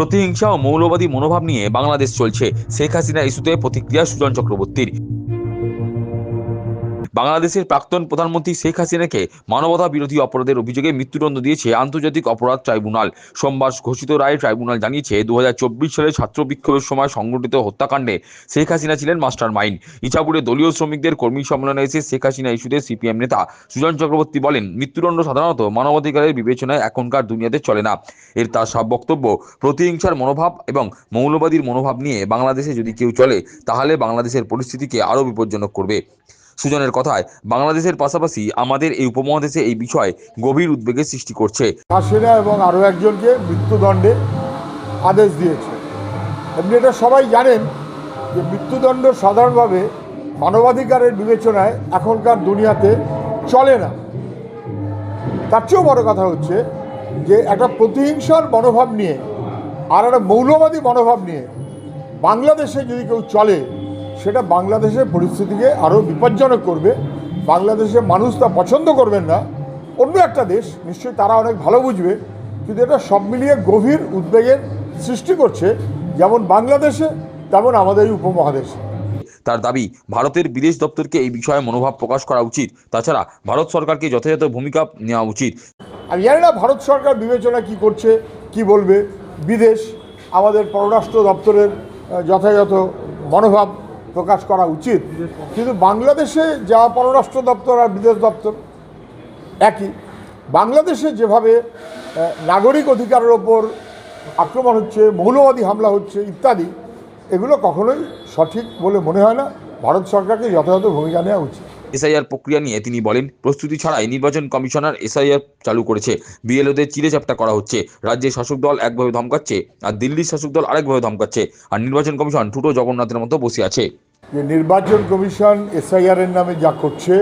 প্রতিহিংসা ও মৌলবাদী মনোভাব নিয়ে বাংলাদেশ চলছে। শেখ হাসিনা ইস্যুতে প্রতিক্রিয়া সুজন চক্রবর্তীর। বাংলাদেশের প্রাক্তন প্রধানমন্ত্রী শেখ হাসিনাকে মানবতা বিরোধী অপরাধের অভিযোগে মৃত্যুদণ্ড দিয়েছে আন্তর্জাতিক অপরাধ ট্রাইব্যুনাল। সোমবার ঘোষিত রায়ে ট্রাইব্যুনাল জানিয়েছে দু হাজার চব্বিশ সালে ছাত্র বিক্ষোভের সময় সংঘটিত হত্যাকাণ্ডে শেখ হাসিনা ছিলেন মাস্টার মাইন্ড ইছাপুরে দলীয় শ্রমিকদের কর্মী সম্মেলনে এসে শেখ হাসিনা ইস্যুতে সিপিএম নেতা সুজন চক্রবর্তী বলেন, মৃত্যুদণ্ড সাধারণত মানবাধিকারের বিবেচনায় এখনকার দুনিয়াতে চলে না। এর তার সব বক্তব্য, প্রতিহিংসার মনোভাব এবং মৌলবাদীর মনোভাব নিয়ে বাংলাদেশে যদি কেউ চলে, তাহলে বাংলাদেশের পরিস্থিতিকে আরও বিপজ্জনক করবে। সুজনের কথায়, বাংলাদেশের পাশাপাশি আমাদের এই উপমহাদেশে এই বিষয়ে গভীর উদ্বেগের সৃষ্টি করছে। হাসিনা এবং আরও একজনকে মৃত্যুদণ্ডে আদেশ দিয়েছে। এমনি এটা সবাই জানেন যে মৃত্যুদণ্ড সাধারণভাবে মানবাধিকারের বিবেচনায় এখনকার দুনিয়াতে চলে না। তার চেয়েও বড় কথা হচ্ছে যে একটা প্রতিহিংসার মনোভাব নিয়ে আর একটা মৌলবাদী মনোভাব নিয়ে বাংলাদেশে যদি কেউ চলে সেটা বাংলাদেশের পরিস্থিতিকে আরও বিপজ্জনক করবে। বাংলাদেশের মানুষ তা পছন্দ করবেন না। অন্য একটা দেশ নিশ্চয়ই তারা অনেক ভালো বুঝবে কিন্তু এটা সব মিলিয়ে গভীর উদ্বেগের সৃষ্টি করছে যেমন বাংলাদেশে তেমন আমাদের এই উপমহাদেশে। তার দাবি ভারতের বিদেশ দপ্তরকে এই বিষয়ে মনোভাব প্রকাশ করা উচিত। তাছাড়া ভারত সরকারকে যথাযথ ভূমিকা নেওয়া উচিত। আমি জানি না ভারত সরকার বিবেচনা কি করছে কি বলবে। বিদেশ আমাদের পররাষ্ট্র দপ্তরের যথাযথ মনোভাব প্রকাশ করা উচিত। কিন্তু বাংলাদেশে যা পররাষ্ট্র দপ্তর আর বিদেশ দপ্তর একই, বাংলাদেশে যেভাবে নাগরিক অধিকারের ওপর আক্রমণ হচ্ছে, মৌলবাদী হামলা হচ্ছে ইত্যাদি, এগুলো কখনোই সঠিক বলে মনে হয় না। ভারত সরকারকে যথাযথ ভূমিকা নেওয়া উচিত। এসআইআর প্রক্রিয়া নিয়ে তিনি বলেন, প্রস্তুতি ছাড়াই নির্বাচন কমিশনার এসআইআর চালু করেছে। বিএলওদের চিড়েচাপটা করা হচ্ছে। রাজ্যের শাসক দল একভাবে ধমকাচ্ছে আর দিল্লির শাসক দল আরেকভাবে ধমকাচ্ছে। আর নির্বাচন কমিশন ঠুটো জগন্নাথের মতো বসে আছে। যে নির্বাচন কমিশন এসআইআরের নামে যা করছে,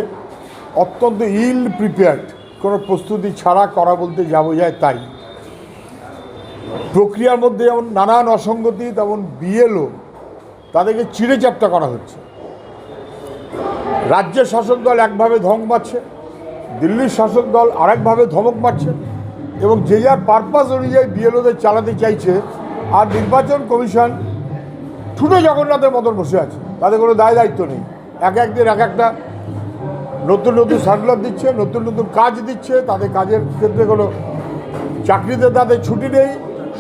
অত্যন্ত ইল প্রিপেয়ার্ড কোনো প্রস্তুতি ছাড়া করা বলতে যা বোঝায় তাই। প্রক্রিয়ার মধ্যে যেমন নানান অসঙ্গতি, তেমন বিএলও তাদেরকে চিড়ে চাপটা করা হচ্ছে। রাজ্যের শাসক দল একভাবে ধমক মারছে, দিল্লির শাসক দল আরেকভাবে ধমক মারছে এবং যে যার পারপাস অনুযায়ী বিএলওদের চালাতে চাইছে, আর নির্বাচন কমিশন ঠুটো জগন্নাথের মতন বসে আছে তাদের কোনো দায় দায়িত্ব নেই। এক একদিন এক একটা নতুন নতুন সার্কুলার দিচ্ছে, নতুন নতুন কাজ দিচ্ছে তাদের কাজের ক্ষেত্রে কোনো চাকরিতে তাদের ছুটি নেই,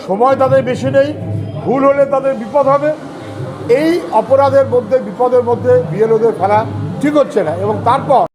সময় তাদের বেশি নেই, ভুল হলে তাদের বিপদ হবে। এই অপরাধের মধ্যে, বিপদের মধ্যে বিএলওদের ফেলা ঠিক হচ্ছে না। এবং তারপর